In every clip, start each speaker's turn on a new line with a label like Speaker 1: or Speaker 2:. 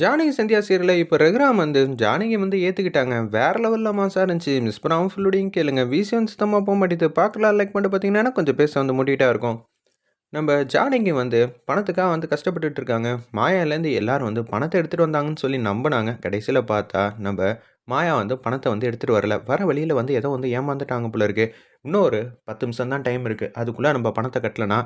Speaker 1: ஜானகி சந்தியா சீரியலில் இப்போ ரகுராம் வந்து ஜானகி வந்து ஏற்றுக்கிட்டாங்க வேறு லெவலில் மாசாக இருந்துச்சு. மிஸ் பண்ணாமல் ஃபுல்லுடையும் கேளுங்க. விசியம் சுத்தமாக போக மாட்டேது பார்க்கலாம் லைக் பண்ணிட்டு பார்த்தீங்கன்னா கொஞ்சம் பேச வந்து மூட்டிகிட்டா இருக்கும். நம்ம ஜானகி வந்து பணத்துக்காக வந்து கஷ்டப்பட்டுட்டு இருக்காங்க. மாயாலேருந்து எல்லாரும் வந்து பணத்தை எடுத்துகிட்டு வந்தாங்கன்னு சொல்லி நம்பினாங்க. கடைசியில் பார்த்தா நம்ம மாயா வந்து பணத்தை வந்து எடுத்துகிட்டு வரல. வர வழியில் வந்து ஏதோ வந்து ஏமாந்துட்டாங்க போல இருக்குது இன்னும் ஒரு பத்து நிமிஷம் தான் டைம் இருக்குது அதுக்குள்ளே நம்ம பணத்தை கட்டலைன்னா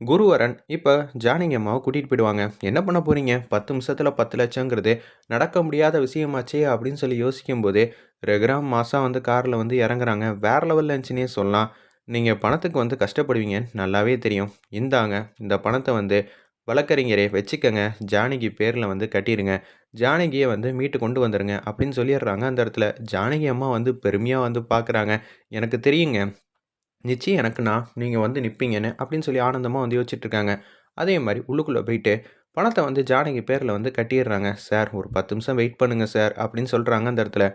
Speaker 1: குருவரன் இப்போ ஜானகி அம்மாவை கூட்டிகிட்டு போயிடுவாங்க. என்ன பண்ண போகிறீங்க பத்து நிமிஷத்தில் பத்து லட்சங்கிறது நடக்க முடியாத விஷயமாச்சே அப்படின்னு சொல்லி யோசிக்கும் போதே ரெகுராம் மாதம் வந்து காரில் வந்து இறங்குறாங்க. வேறு லெவலில் இருந்துச்சுன்னே சொல்லலாம். நீங்கள் பணத்துக்கு வந்து கஷ்டப்படுவீங்க. நல்லாவே தெரியும். இந்தாங்க இந்த பணத்தை வந்து வழக்கறிஞரே வச்சுக்கோங்க. ஜானகி பேரில் வந்து கட்டிடுங்க ஜானகியை வந்து மீட்டு கொண்டு வந்துடுங்க அப்படின்னு சொல்லிடுறாங்க அந்த இடத்துல. ஜானகி அம்மா வந்து பெருமையாக வந்து பார்க்குறாங்க எனக்கு தெரியுங்க. நிச்சயம் எனக்குண்ணா நீங்கள் வந்து நிற்பீங்கன்னு அப்படின்னு சொல்லி ஆனந்தமாக வந்து யோசிச்சுட்ருக்காங்க. அதே மாதிரி உள்ளுக்குள்ளே போயிட்டு பணத்தை வந்து ஜானகி பேரில் வந்து கட்டிடுறாங்க. சார் ஒரு பத்து நிமிஷம் வெயிட் பண்ணுங்கள் சார் அப்படின்னு சொல்கிறாங்க அந்த இடத்துல.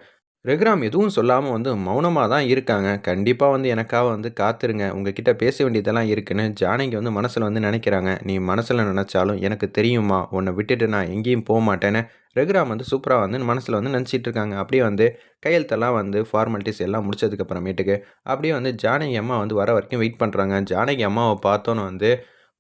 Speaker 1: ரெகுராம் எதுவும் சொல்லாமல் வந்து மௌனமாக தான் இருக்காங்க. கண்டிப்பாக வந்து எனக்காக வந்து காத்துருங்க. உங்ககிட்ட பேச வேண்டியதெல்லாம் இருக்குன்னு ஜானகி வந்து மனசில் வந்து நினைக்கிறாங்க. நீ மனசில் நினச்சாலும் எனக்கு தெரியுமா உன்னை விட்டுட்டு நான் எங்கேயும் போக மாட்டேன்னு ரெகுராம் வந்து சூப்பராக வந்து மனசில் வந்து நினச்சிட்டு இருக்காங்க. அப்படியே வந்து கையெழுத்தெல்லாம் வந்து ஃபார்மாலிட்டிஸ் எல்லாம் முடிச்சதுக்கப்புறமேட்டுக்கு அப்படியே வந்து ஜானகி அம்மா வந்து வர வரைக்கும் வெயிட் பண்ணுறாங்க ஜானகி அம்மாவை பார்த்தோன்னு வந்து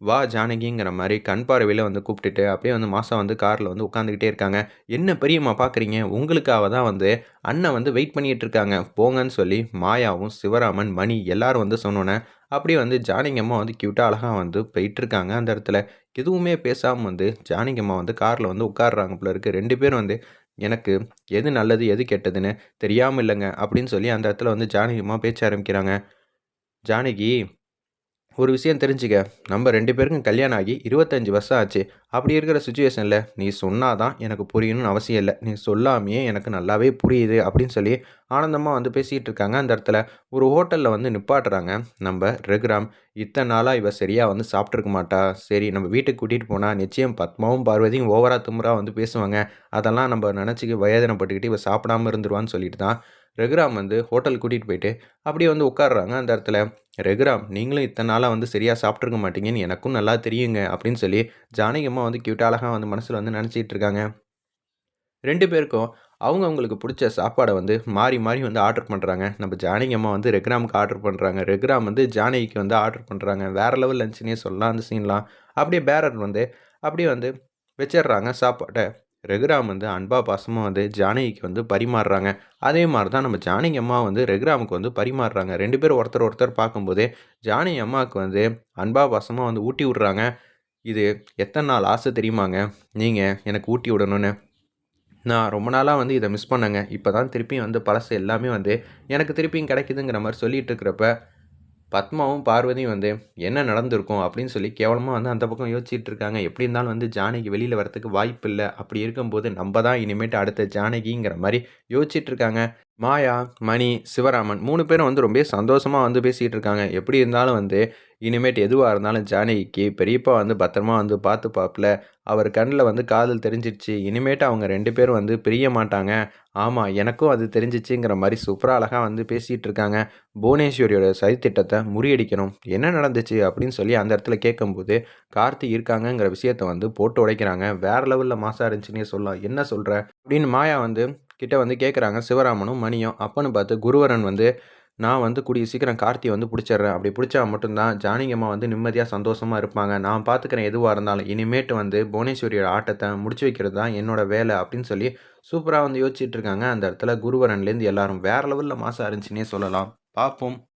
Speaker 1: வா ஜானகிங்கிற மாதிரி கண் பார்வையில் வந்து கூப்பிட்டுட்டு அப்படியே வந்து மாதம் வந்து காரில் வந்து உட்காந்துக்கிட்டே இருக்காங்க. என்ன பெரியம்மா பார்க்குறீங்க உங்களுக்காக தான் வந்து அண்ணன் வந்து வெயிட் பண்ணிகிட்டு இருக்காங்க. போங்கன்னு சொல்லி மாயாவும் சிவராமன் மணி எல்லாரும் வந்து சொன்னோன்னே அப்படியே வந்து ஜானகியம்மா வந்து க்யூட்டாக அழகாக வந்து போயிட்டுருக்காங்க அந்த இடத்துல. எதுவுமே பேசாமல் வந்து ஜானகியம்மா வந்து காரில் வந்து உட்காடுறாங்க போல இருக்குது ரெண்டு பேரும் வந்து எனக்கு எது நல்லது எது கெட்டதுன்னு தெரியாமல் இல்லைங்க அப்படின்னு சொல்லி அந்த இடத்துல வந்து ஜானகியம்மா பேச்ச ஆரம்பிக்கிறாங்க. ஜானகி ஒரு விஷயம் தெரிஞ்சுக்க. நம்ம ரெண்டு பேருக்கும் கல்யாணம் ஆகி இருபத்தஞ்சி வருஷம் ஆச்சு. அப்படி இருக்கிற சுச்சுவேஷனில் நீ சொன்னால் தான் எனக்கு புரியணும்னு அவசியம் இல்லை. நீ சொல்லாமையே எனக்கு நல்லாவே புரியுது அப்படின்னு சொல்லி ஆனந்தமாக வந்து பேசிகிட்டு இருக்காங்க. அந்த இடத்துல ஒரு ஹோட்டலில் வந்து நிப்பாட்டுறாங்க. நம்ம ரெகுராம் இத்தனை நாளாக இவ சரியாக வந்து சாப்பிட்ருக்க மாட்டா. சரி நம்ம வீட்டுக்கு கூட்டிகிட்டு போனால் நிச்சயம் பத்மாவும் பார்வதியும் ஓவரா தும்முறா வந்து பேசுவாங்க. அதெல்லாம் நம்ம நினச்சிக்கு வயதனப்பட்டுக்கிட்டு இவ சாப்பிடாமல் இருந்துருவான்னு சொல்லிட்டு தான் ரெகுராம் வந்து ஹோட்டல் கூட்டிகிட்டு போயிட்டு அப்படியே வந்து உட்காடுறாங்க அந்த இடத்துல ரெகுராம் நீங்களும் இத்தனை நாளாக வந்து சரியாக சாப்பிட்ருக்க மாட்டீங்கன்னு எனக்கும் நல்லா தெரியுங்க அப்படின்னு சொல்லி ஜானகியம்மா வந்து கியூட் அழகாக வந்து மனசில் வந்து நினச்சிட்டு இருக்காங்க. ரெண்டு பேருக்கும் அவங்க அவங்களுக்கு பிடிச்ச சாப்பாடை வந்து மாறி மாறி வந்து ஆர்டர் பண்ணுறாங்க நம்ம ஜானகி அம்மா வந்து ரெக்ராமுக்கு ஆர்டர் பண்ணுறாங்க ரெகுராம் வந்து ஜானகிக்கு வந்து ஆர்டர் பண்ணுறாங்க வேறு லெவல் லஞ்சுனே சொல்லலாம் அந்த சீன்லாம். அப்படியே பேரர் வந்து அப்படியே வந்து வச்சிடுறாங்க சாப்பாட்டை. ரெகுராம் வந்து அன்பா பாசமாக வந்து ஜானகிக்கு வந்து பரிமாறுறாங்க. அதே மாதிரி தான் நம்ம ஜானகி அம்மா வந்து ரெகுராமுக்கு வந்து பரிமாறுறாங்க. ரெண்டு பேரும் ஒருத்தர் ஒருத்தர் பார்க்கும்போதே ஜானகி அம்மாவுக்கு வந்து அன்பா பாசமாக வந்து ஊட்டி விட்றாங்க. இது எத்தனை நாள் ஆசை தெரியுமாங்க? நீங்கள் எனக்கு ஊட்டி விடணும்னு. நான் ரொம்ப நாளாக வந்து இதை மிஸ் பண்ணேங்க. இப்போ தான் திருப்பியும் வந்து பழசு எல்லாமே வந்து எனக்கு திருப்பியும் கிடைக்குதுங்கிற மாதிரி சொல்லிகிட்டு இருக்கிறப்ப பத்மாவும் பார்வதியும் வந்து என்ன நடந்திருக்கும்? அப்படின்னு சொல்லி கேவலமாக வந்து அந்த பக்கம் யோசிச்சுட்டு இருக்காங்க. எப்படி இருந்தாலும் வந்து ஜானகி வெளியில் வரத்துக்கு வாய்ப்பு இல்லை. அப்படி இருக்கும்போது நம்ம தான் இனிமேட்டு அடுத்த ஜானகிங்கிற மாதிரி யோசிச்சுட்டு இருக்காங்க. மாயா மணி சிவராமன் மூணு பேரும் வந்து ரொம்ப சந்தோஷமாக வந்து பேசிகிட்டு இருக்காங்க. எப்படி இருந்தாலும் வந்து இனிமேட்டு எதுவாக இருந்தாலும் ஜானகிக்கு பெரியப்பா வந்து பத்திரமா வந்து பார்த்து பார்ப்பல அவர் கண்ணில் வந்து காதல் தெரிஞ்சிடுச்சு இனிமேட்டு அவங்க ரெண்டு பேரும் வந்து பிரிய மாட்டாங்க. ஆமாம் எனக்கும் அது தெரிஞ்சிச்சுங்கிற மாதிரி சூப்பராக அழகாக வந்து பேசிகிட்டு இருக்காங்க. புவனேஸ்வரியோட சதித்திட்டத்தை முறியடிக்கணும். என்ன நடந்துச்சு அப்படின்னு சொல்லி அந்த இடத்துல கேட்கும்போது கார்த்தி இருக்காங்கங்கிற விஷயத்த வந்து போட்டு உடைக்கிறாங்க. வேறு லெவலில் மாசாக இருந்துச்சுன்னே சொல்லலாம். என்ன சொல்கிற அப்படின்னு மாயா வந்து கிட்ட வந்து கேட்குறாங்க சிவராமனும் மணியும் அப்பன்னு பார்த்து குருவரன் வந்து நான் வந்து கூடிய சீக்கிரம் கார்த்தியை வந்து பிடிச்சிட்றேன் அப்படி பிடிச்சா மட்டும்தான் ஜானகியம்மா வந்து நிம்மதியாக சந்தோஷமாக இருப்பாங்க. நான் பார்த்துக்கிறேன் எதுவாக இருந்தாலும். இனிமேட்டு வந்து புவனேஸ்வரியோட ஆட்டத்தை முடிச்சு வைக்கிறது தான் என்னோடய வேலை. அப்படின்னு சொல்லி சூப்பராக வந்து யோசிச்சுட்டு இருக்காங்க. அந்த இடத்துல குருவரன்லேருந்து எல்லாரும் வேறு லெவலில் மாதம் இருந்துச்சுன்னே சொல்லலாம். பார்ப்போம்.